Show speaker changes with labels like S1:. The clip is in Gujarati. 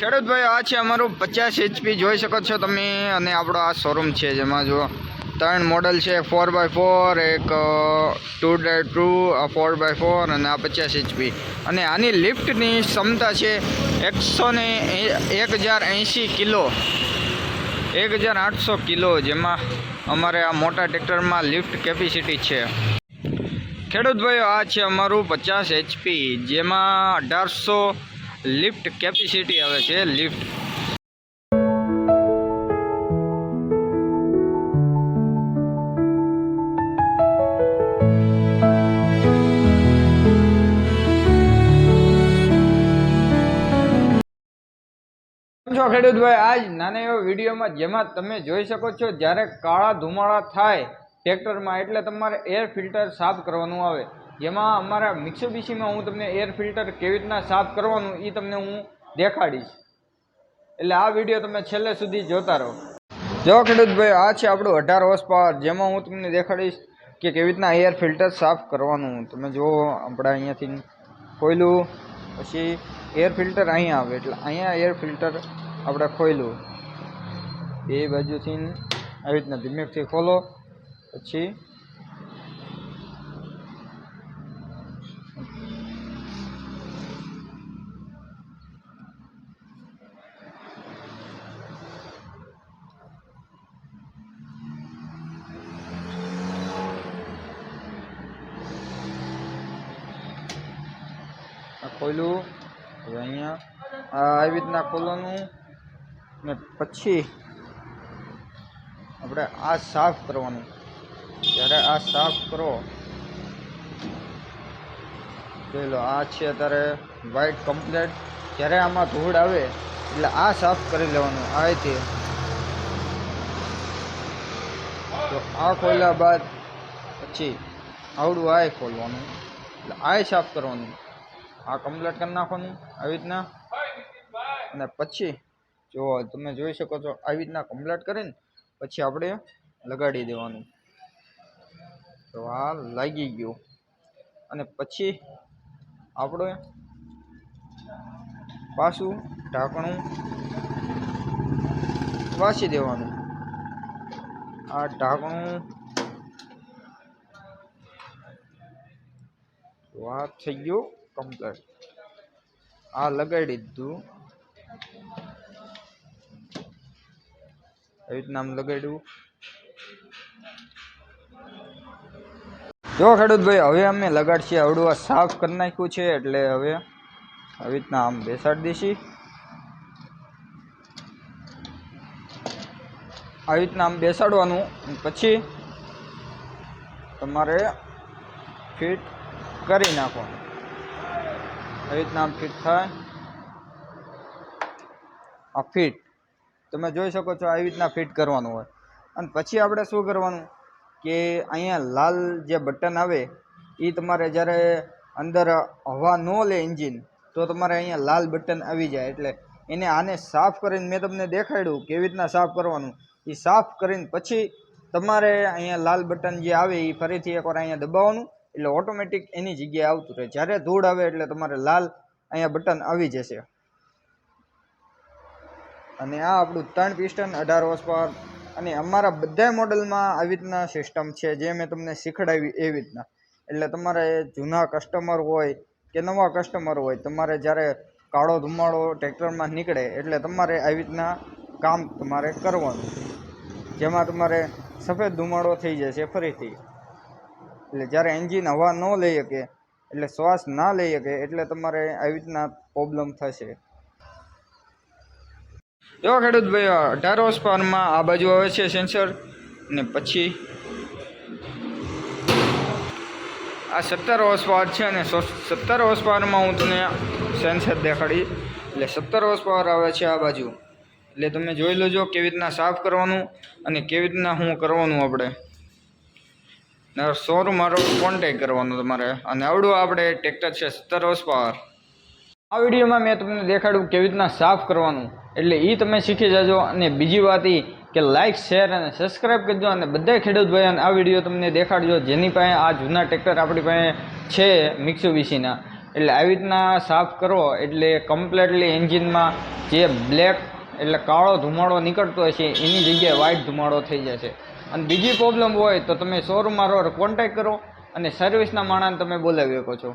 S1: ખેડૂત ભાઈ આ છે અમારું પચાસ એચપી જોઈ શકો છો તમે અને આપણો આ શોરૂમ છે જેમાં જો ત્રણ મોડલ છે ફોર બાય ફોર એક ટુ ડે ટુ ફોર બાય ફોર અને આ પચાસ એચપી અને આની લિફ્ટની ક્ષમતા છે એકસો ને એક હજાર એંશી કિલો. એક હજાર આઠસો કિલો જેમાં અમારે આ મોટા ટ્રેક્ટરમાં લિફ્ટ કેપેસિટી છે. ખેડૂત ભાઈઓ આ છે અમારું પચાસ એચપી જેમાં અઢારસો લિફ્ટ કેપેસિટી આવે છે, લિફ્ટ. ખેડૂતભાઈ? આજ નાના એવા વિડીયોમાં જેમાં તમે જોઈ શકો છો, જ્યારે કાળા ધુમાડા થાય, ટ્રેક્ટરમાં એટલે તમારે એર ફિલ્ટર સાફ કરવાનું આવે. જેમાં અમારા મિક્સોબીસીમાં હું તમને એર ફિલ્ટર કેવી રીતના સાફ કરવાનું એ તમને હું દેખાડીશ. એટલે આ વીડિયો તમે છેલ્લે સુધી જોતા રહો. જો ખેડૂત ભાઈ, આ છે આપણું અઢાર હોર્સ પાવર જેમાં હું તમને દેખાડીશ કે કેવી રીતના એર ફિલ્ટર સાફ કરવાનું. તમે જુઓ, આપણે અહીંયાથી ખોયલું, પછી એર ફિલ્ટર અહીંયા આવે, એટલે અહીંયા એર ફિલ્ટર આપણે ખોયલું. બે બાજુથી આવી રીતના ધીમેકથી ખોલો, પછી ખોલ્યું હવે અહીંયા આવી રીતના ખોલવાનું. ને પછી આપણે આ સાફ કરવાનું. જ્યારે આ સાફ કરો, જોઈ લો, આ છે અત્યારે વ્હાઈટ કમ્પ્લેટ જ્યારે આમાં ધૂળ આવે, એટલે આ સાફ કરી લેવાનું આથી તો આ ખોલ્યા બાદ પછી આવડું આ ખોલવાનું, એટલે આ સાફ કરવાનું. આ કમ્પ્લીટ કરી નાખવાનું આવી રીતના. અને પછી, જો તમે જોઈ શકો છો, આવી રીતના કમ્પ્લીટ કરીને પછી આપણે લગાડી દેવાનું. તો આ લાગી ગયું. અને પછી આપણે પાછું ઢાંકણું વાસી દેવાનું. આ ઢાંકણું તો આ થઈ ગયું. કમ્પ્લીટ. આ લગાડી દીધું. આવી રીતના આમ લગાડ્યું. જો ખેડૂત ભાઈ હવે અમે લગાડશે, આવડું આ સાફ કરી નાખ્યું છે, એટલે હવે આવી રીતના આમ બેસાડી દઈશી. આવી રીતના આમ બેસાડવાનું. પછી તમારે ફિટ કરી નાખવાનું. આવી રીતના આમ ફિટ થાય. આ ફિટ તમે જોઈ શકો છો આવી રીતના ફિટ કરવાનું હોય. અને પછી આપણે શું કરવાનું? કે અહીંયા લાલ જે બટન આવે એ તમારે જ્યારે અંદર હવા ન લે એન્જિન તો તમારે અહીંયા લાલ બટન આવી જાય. એટલે એને આને સાફ કરીને મેં તમને દેખાડ્યું કેવી રીતના સાફ કરવાનું. એ સાફ કરીને પછી તમારે અહીંયા લાલ બટન જે આવે એ ફરીથી એકવાર અહીંયા દબાવવાનું. એટલે ઓટોમેટિક એની જગ્યાએ આવતું રહે. જ્યારે ધૂળ આવે એટલે તમારે લાલ અહીંયા બટન આવી જશે. અને આ આપણું ત્રણ પિસ્ટન અઢાર હોર્સ પાવર અને અમારા બધા મોડલમાં આવી રીતના સિસ્ટમ છે જે મેં તમને શીખડાવી એવી રીતના. એટલે તમારે જૂના કસ્ટમર હોય કે નવા કસ્ટમર હોય, તમારે જ્યારે કાળો ધુમાડો ટ્રેક્ટરમાં નીકળે એટલે તમારે આવી રીતના કામ તમારે કરવાનું. જેમાં તમારે સફેદ ધુમાડો થઈ જશે ફરીથી. એટલે જ્યારે એન્જિન હવા ન લઈ શકે, એટલે શ્વાસ ના લઈ શકે, એટલે તમારે આવી રીતના પ્રોબ્લેમ થશે. જો ખેડૂત ભાઈ અઢાર હોર્સ પાવરમાં આ બાજુ આવે છે સેન્સર, ને પછી આ સત્તર હોર્સ પાવર છે અને સત્તર હોર્સ પાવરમાં હું તમને સેન્સર દેખાડી એટલે સત્તર હોર્સ પાવર આવે છે આ બાજુ. એટલે તમે જોઈ લેજો કેવી રીતના સાફ કરવાનું અને કેવી રીતના શું કરવાનું આપણે. શોરૂમ મારો કોન્ટેક કરવાનો તમારે. અને આવડું આપણે ટ્રેક્ટર છે સત્તર હોર્સ પાવર આ વિડીયોમાં મેં તમને દેખાડ્યું કેવી રીતના સાફ કરવાનું. એટલે એ તમે શીખી જજો. અને બીજી વાત એ કે લાઇક શેર અને સબસ્ક્રાઈબ કરજો. અને બધા ખેડૂત ભાઈઓને આ વીડિયો તમને દેખાડજો. જેની પાસે આ જૂના ટ્રેક્ટર આપણી પાસે છે મિક્સુબીસીના એટલે આવી રીતના સાફ કરો. એટલે કમ્પ્લેટલી એન્જિનમાં જે બ્લેક એટલે કાળો ધુમાડો નીકળતો છે એની જગ્યાએ વ્હાઇટ ધુમાડો થઈ જશે. અને બીજી પ્રોબ્લેમ હોય તો તમે શોરૂમમાં કોન્ટેક કરો અને સર્વિસના માણસને તમે બોલાવી શકો છો.